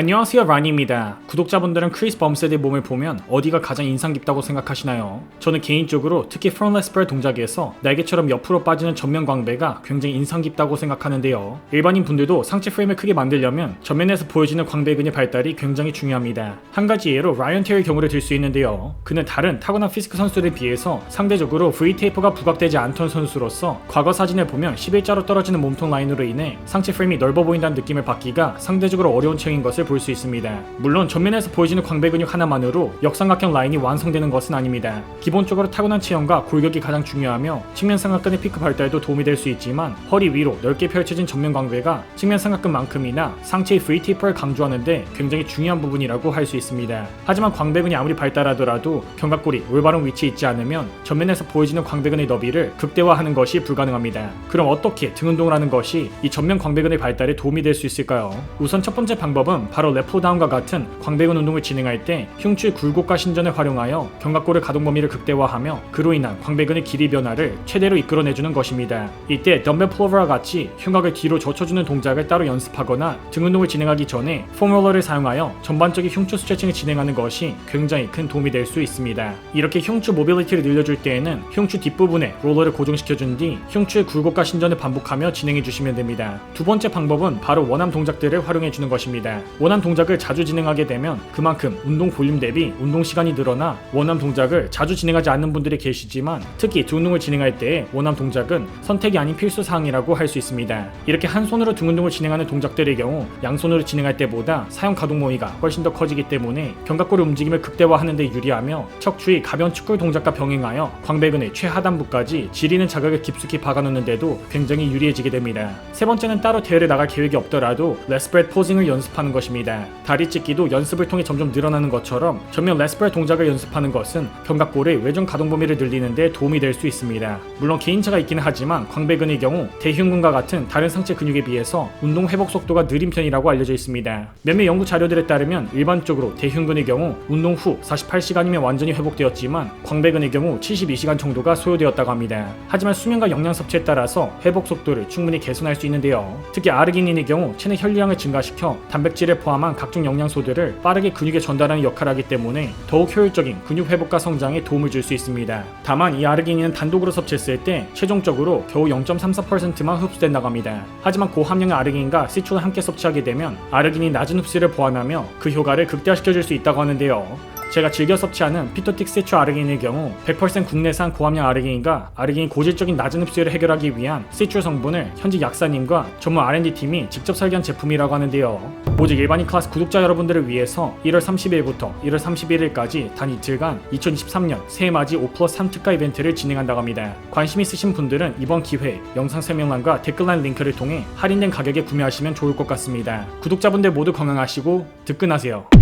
안녕하세요 라니입니다. 구독자분들은 크리스 범셋의 몸을 보면 어디가 가장 인상 깊다고 생각하시나요? 저는 개인적으로 특히 프론레스펠 동작에서 날개처럼 옆으로 빠지는 전면 광배가 굉장히 인상 깊다고 생각하는데요. 일반인 분들도 상체 프레임을 크게 만들려면 전면에서 보여지는 광배근의 발달이 굉장히 중요합니다. 한 가지 예로 라이언 테일 경우를 들 수 있는데요. 그는 다른 타고난 피스크 선수들에 비해서 상대적으로 V 테이프가 부각되지 않던 선수로서 과거 사진을 보면 11자로 떨어지는 몸통 라인으로 인해 상체 프레임이 넓어 보인다는 느낌을 받기가 상대적으로 어려운 체형인 것을 볼 수 있습니다. 물론 전면에서 보여지는 광배 근육 하나만으로 역삼각형 라인이 완성되는 것은 아닙니다. 기본적으로 타고난 체형과 골격이 가장 중요하며 측면 삼각근의 피크 발달도 도움이 될 수 있지만 허리 위로 넓게 펼쳐진 전면 광배가 측면 삼각근만큼이나 상체의 V 테이프를 강조하는데 굉장히 중요한 부분이라고 할 수 있습니다. 하지만 광배근이 아무리 발달하더라도 견갑골이 올바른 위치에 있지 않으면 전면에서 보여지는 광배근의 너비를 극대화하는 것이 불가능합니다. 그럼 어떻게 등 운동을 하는 것이 이 전면 광배근의 발달에 도움이 될 수 있을까요? 우선 첫 번째 방법은 바로 레포다운과 같은 광배근 운동을 진행할 때 흉추의 굴곡과 신전을 활용하여 견갑골의 가동 범위를 극대화하며 그로 인한 광배근의 길이 변화를 최대로 이끌어내주는 것입니다. 이때 덤벨 플로버와 같이 흉곽을 뒤로 젖혀주는 동작을 따로 연습하거나 등 운동을 진행하기 전에 포뮬러를 사용하여 전반적인 흉추 스트레칭을 진행하는 것이 굉장히 큰 도움이 될 수 있습니다. 이렇게 흉추 모빌리티를 늘려줄 때에는 흉추 뒷부분에 롤러를 고정시켜준 뒤 흉추의 굴곡과 신전을 반복하며 진행해 주시면 됩니다. 두 번째 방법은 바로 원암 동작들을 활용해 주는 것입니다. 원암 동작을 자주 진행하게 되면 그만큼 운동 볼륨 대비 운동 시간이 늘어나 원암 동작을 자주 진행하지 않는 분들이 계시지만 특히 등 운동을 진행할 때 원암 동작은 선택이 아닌 필수 사항이라고 할 수 있습니다. 이렇게 한 손으로 등 운동을 진행하는 동작들의 경우 양손으로 진행할 때보다 사용 가동 범위가 훨씬 더 커지기 때문에 견갑골의 움직임을 극대화하는 데 유리하며 척추의 가벼운 축구 동작과 병행하여 광배근의 최하단부까지 지리는 자극을 깊숙이 박아놓는데도 굉장히 유리해지게 됩니다. 세 번째는 따로 대회를 나갈 계획이 없더라도 레스프레드 포징을 연습하는 것입니다. 다리 찢기도 연습을 통해 점점 늘어나는 것처럼 전면 레스프레드 동작을 연습하는 것은 견갑골의 외전 가동 범위를 늘리는 데 도움이 될 수 있습니다. 물론 개인차가 있기는 하지만 광배근의 경우 대흉근과 같은 다른 상체 근육에 비해서 운동 회복 속도가 느린 편이라고 알려져 있습니다. 몇몇 연구 자료들에 따르면 일반적으로 대흉근의 경우 운동 후 48시간이면 완전히 회복되었지만 광배근의 경우 72시간 정도가 소요되었다고 합니다. 하지만 수면과 영양 섭취에 따라서 회복 속도를 충분히 개선할 수 있는데요. 특히 아르기닌의 경우 체내 혈류량을 증가시켜 단백질 을 포함한 각종 영양소들을 빠르게 근육에 전달하는 역할을 하기 때문에 더욱 효율적인 근육 회복과 성장에 도움을 줄 수 있습니다. 다만 이 아르기닌은 단독으로 섭취했을 때 최종적으로 겨우 0.34%만 흡수된다고 합니다. 하지만 고함량의 아르기닌과 시초를 함께 섭취하게 되면 아르기닌 낮은 흡수를 보완하며 그 효과를 극대화시켜줄 수 있다고 하는데요. 제가 즐겨 섭취하는 피토틱 세추 아르기닌의 경우 100% 국내산 고함량 아르기닌과 아르기닌 고질적인 낮은 흡수를 해결하기 위한 세추 성분을 현지 약사님과 전문 R&D 팀이 직접 설계한 제품이라고 하는데요. 오직 일반인 클래스 구독자 여러분들을 위해서 1월 30일부터 1월 31일까지 단 이틀간 2023년 새해 맞이 5 플러스 3 특가 이벤트를 진행한다고 합니다. 관심 있으신 분들은 이번 기회 영상 설명란과 댓글란 링크를 통해 할인된 가격에 구매하시면 좋을 것 같습니다. 구독자분들 모두 건강하시고 득근하세요.